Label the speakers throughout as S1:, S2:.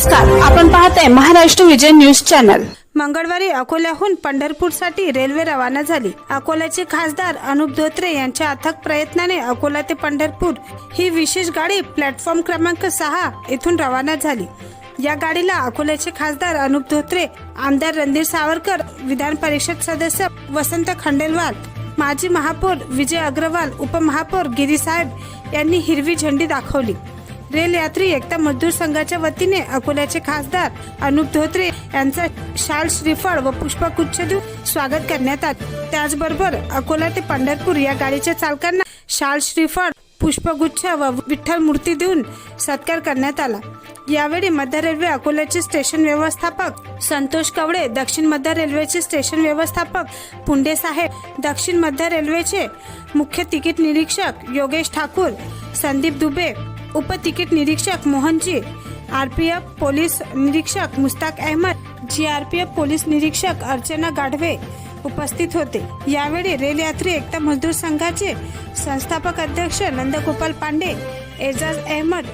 S1: नमस्कार. आपण पाहताय महाराष्ट्र विजय न्यूज चॅनल.
S2: मंगळवारी अकोल्याहून पंढरपूरसाठी रेल्वे रवाना झाली. अकोल्याचे खासदार अनुप धोत्रे यांच्या अथक प्रयत्नाने अकोला ते पंढरपूर ही विशेष गाडी प्लॅटफॉर्म क्रमांक सहा येथून रवाना झाली. या गाडीला अकोल्याचे खासदार अनुप धोत्रे आमदार रणधीर सावरकर विधान परिषद सदस्य वसंत खंडेलवाल माजी महापौर विजय अग्रवाल उपमहापौर गिरीसाहेब यांनी हिरवी झेंडी दाखवली. रेल यात्री एकता मजदूर संघाच्या वतीने अकोल्याचे खासदार अनुप धोत्रे यांचा शाल श्रीफळ व पुष्पगुच्छ देऊन स्वागत करण्यात आले. त्याचबरोबर अकोला ते पंढरपूर या गाडीच्या चालकांना शाल श्रीफळ पुष्पगुच्छ व विठ्ठल मूर्ती देऊन सत्कार करण्यात आला. यावेळी मध्य रेल्वे अकोल्याचे स्टेशन व्यवस्थापक संतोष कवडे दक्षिण मध्य रेल्वेचे स्टेशन व्यवस्थापक पुंडे साहेब दक्षिण मध्य रेल्वेचे मुख्य तिकीट निरीक्षक योगेश ठाकूर संदीप दुबे उपतिकीट निरीक्षक मोहनजी आरपीएफ पोलीस निरीक्षक Mushtaq Ahmad G R P F police निरीक्षक अर्चना गाढवे उपस्थित होते. यावेळी रेल यात्री एकता मजदूर संघाचे संस्थापक अध्यक्ष नंदगोपाल पांडे एजाज अहमद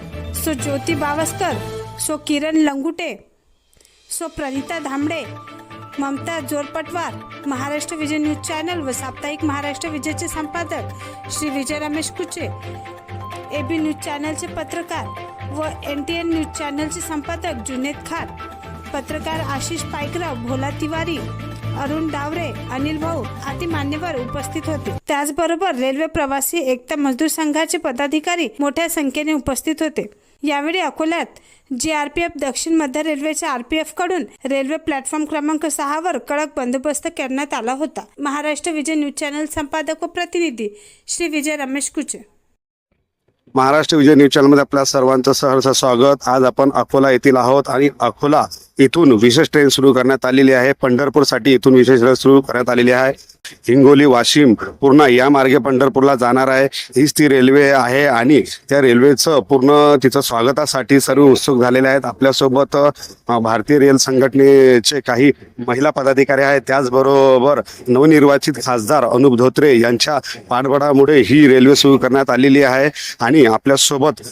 S2: सो ज्योती बावस्कर सो किरण लंगुटे सो प्रणिता धांबडे ममता जोरपटवार महाराष्ट्र विजय न्यूज चॅनल व साप्ताहिक महाराष्ट्र विजयचे संपादक Shri Vijay Ramesh Kuche. A B news चॅनलचे पत्रकार व एन टी एन न्यूज चॅनलचे संपादक जुनेद खान. पत्रकार आशिष पायकराव भोला तिवारी अरुण डावरे अनिल भाऊ आदी मान्यवर उपस्थित होते. त्याचबरोबर रेल्वे प्रवासी एकता मजदूर संघाचे पदाधिकारी मोठ्या संख्येने उपस्थित होते. यावेळी अकोल्यात जे आर पी एफ दक्षिण मध्य रेल्वेच्या आर पी कडून रेल्वे प्लॅटफॉर्म क्रमांक सहा वर कडक बंदोबस्त करण्यात आला होता. महाराष्ट्र विजय न्यूज चॅनल संपादक व प्रतिनिधी श्री विजय रमेश कुचे.
S3: महाराष्ट्र विजय न्यूज चॅनलमध्ये आपल्या सर्वांचं सहर्ष स्वागत. आज आपण अकोला येथील आहोत आणि अकोला इथून विशेष ट्रेन सुरू करण्यात आलेली आहे. पंढरपूरसाठी इथून विशेष ट्रेन सुरू करण्यात आलेली आहे. हिंगोली वाशिम पूर्ण या मार्गे पंढरपूरला जाणार आहे. हीच ती रेल्वे आहे आणि त्या रेल्वेचं पूर्ण तिचं स्वागतासाठी सर्व उत्सुक झालेले आहेत. आपल्यासोबत भारतीय रेल संघटनेचे काही महिला पदाधिकारी आहेत. त्याचबरोबर नवनिर्वाचित खासदार अनुप धोत्रे यांच्या पाठबळामुळे ही रेल्वे सुरू करण्यात आलेली आहे. आणि आपल्यासोबत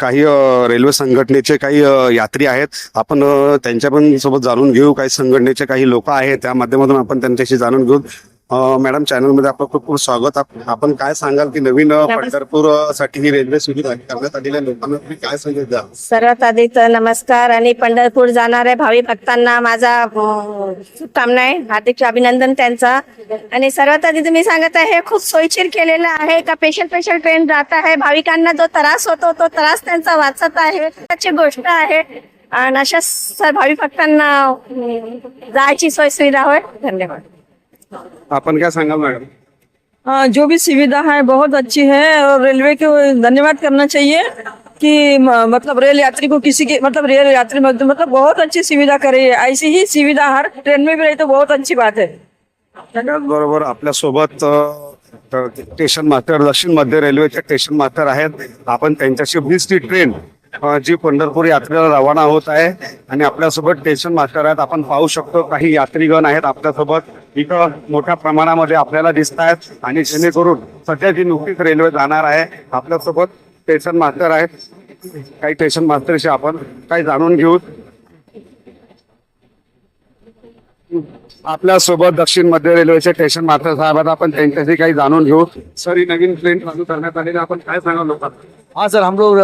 S3: काही रेल्वे संघटनेचे काही यात्री आहेत. आपण त्यांच्या पण सोबत जाणून घेऊ. काही संघटनेचे काही लोक आहेत. त्या माध्यमातून आपण त्यांच्याशी जाणून घेऊ. मॅडम चॅनलमध्ये आपलं खूप खूप स्वागत. आप- आपण काय सांगाल की नवीन पंढरपूरसाठी ही रेल्वे सुरू करण्यात आलेल्या लोकांना तुम्ही काय द्या
S4: सर्वात आधी तर नमस्कार आणि पंढरपूर जाणाऱ्या भावी भक्तांना माझा शुभकामना आहे. हार्दिक अभिनंदन त्यांचा. आणि सर्वात आधी तुम्ही सांगत आहे खूप सोयीशीर केलेलं आहे. का स्पेशल स्पेशल ट्रेन जात आहे. भाविकांना जो त्रास होतो तो त्रास त्यांचा वाचत आहे. त्याची गोष्ट आहे. आणि अशा भावी भक्तांना जायची सोय सुविधा होय. धन्यवाद.
S3: आपण काय सांगाल मॅडम?
S5: जो भी सुविधा है बहुत अच्छी है और रेलवे को धन्यवाद करना चाहिए कि मतलब रेल यात्री को किसी के मतलब रेल यात्री मतलब बहुत अच्छी सुविधा करे है। ऐसी ही सुविधा हर ट्रेन में भी रही तो बहुत अच्छी बात है।
S3: त्याचबरोबर आपल्यासोबत अ, स्टेशन मास्टर दक्षिण मध्य रेल्वेचे स्टेशन मास्टर आहेत. आपण त्यांच्याशी वीस ती ट्रेन जी पंढरपूर यात्रेला रवाना होत आहे आणि आपल्यासोबत स्टेशन मास्टर आहेत. आपण पाहू शकतो काही यात्रीगण आहेत आपल्यासोबत. इथं मोठ्या प्रमाणामध्ये आपल्याला दिसत आहेत आणि जेणेकरून सध्या जी नुकतीच रेल्वे जाणार आहे आपल्यासोबत स्टेशन मास्टर आहेत. काही स्टेशन मास्टरशी आपण काही जाणून घेऊ. आपल्यासोबत दक्षिण मध्य रेल्वेचे स्टेशन मास्टर साहेब आहेत. आपण त्यांच्याशी काही जाणून घेऊ. सर ही नवीन ट्रेन चालू करण्यात आलेली आपण काय सांगा लोकांना?
S6: हाँ सर, हम लोग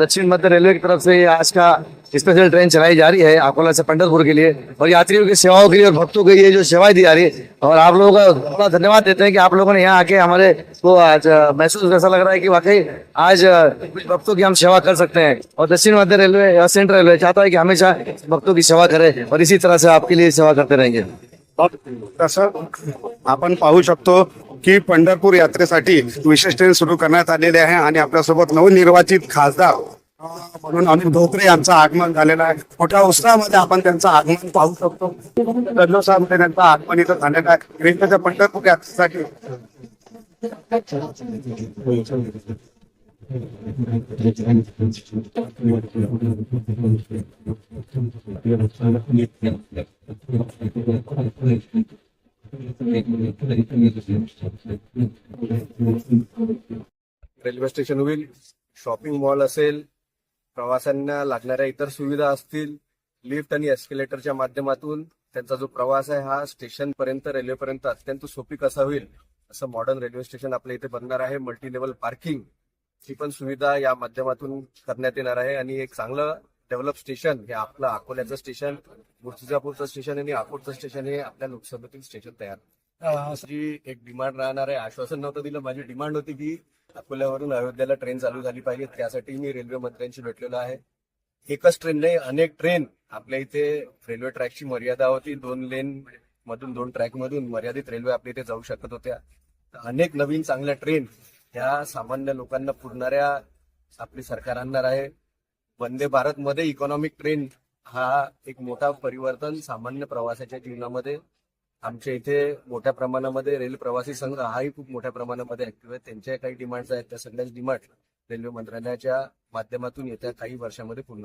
S6: दक्षिण मध्य रेलवे की तरफ़ से आज का स्पेशल ट्रेन चलाई जा रही है अकोला से पंढरपुर के लिए और यात्रियों की सेवाओं के लिए और भक्तों के लिए जो सेवाएँ दी जा रही है और आप लोगों का बड़ा धन्यवाद देते हैं कि आप लोगों ने यहाँ आके हमारे को आज महसूस ऐसा लग रहा है कि वाकई आज कुछ भक्तों की हम सेवा कर सकते हैं और दक्षिण मध्य रेलवे और सेंट्रल रेलवे चाहता है कि हमेशा भक्तों की सेवा करें और इसी तरह से आपके लिए सेवा करते रहेंगे।
S3: तसं आपण पाहू शकतो की पंढरपूर यात्रेसाठी विशेष ट्रेन सुरू करण्यात आलेली आहे आणि आपल्यासोबत नवनिर्वाचित खासदार म्हणून अनिल धोत्रे यांचं आगमन झालेलं आहे. मोठ्या उत्साहामध्ये आपण त्यांचं आगमन पाहू शकतो. जल्लोषामध्ये त्यांचं आगमन इथं झालेलं आहे. रेल्वेच्या पंढरपूर यात्रेसाठी.
S7: रेल्वे स्टेशन होईल शॉपिंग मॉल असेल प्रवाशांना लागणाऱ्या इतर सुविधा असतील लिफ्ट आणि एस्केलेटरच्या माध्यमातून त्यांचा जो प्रवास आहे हा स्टेशन पर्यंत रेल्वेपर्यंत अत्यंत सोपी कसा होईल असं मॉडर्न रेल्वे स्टेशन आपल्या इथे बनणार आहे. मल्टी लेवल पार्किंग ही पण सुविधा या माध्यमातून करण्यात येणार आहे. आणि एक चांगलं डेव्हलप स्टेशन हे आपलं अकोल्याचं स्टेशन मूर्तिजापूरचं स्टेशन आणि अकोटचं स्टेशन हे आपल्या लोकसभेतील स्टेशन तयार. जी एक डिमांड राहणार आहे आश्वासन नव्हतं दिलं. माझी डिमांड होती की अकोल्यावरून अयोध्याला ट्रेन चालू झाली पाहिजे. त्यासाठी मी रेल्वे मंत्र्यांशी भेटलेलो आहे. एकच ट्रेन नाही अनेक ट्रेन आपल्या इथे रेल्वे ट्रॅकची मर्यादा होती. दोन लेन मधून दोन ट्रॅक मधून मर्यादित रेल्वे आपल्या इथे जाऊ शकत होत्या. अनेक नवीन चांगल्या ट्रेन ह्या सामान्य लोकांना पुरणाऱ्या आपली सरकार आणणार आहे. वंदे भारत मध्ये इकॉनॉमिक ट्रेन हा एक मोठा परिवर्तन सामान्य प्रवासाच्या जीवनामध्ये आमच्या इथे मोठ्या प्रमाणामध्ये रेल प्रवासी संघ हाही खूप मोठ्या प्रमाणामध्ये ऍक्टिव्ह आहे त्यांच्या काही डिमांड्स आहेत. त्या सगळ्याच डिमांड रेल्वे मंत्रालयाच्या माध्यमातून येत्या काही वर्षामध्ये पूर्ण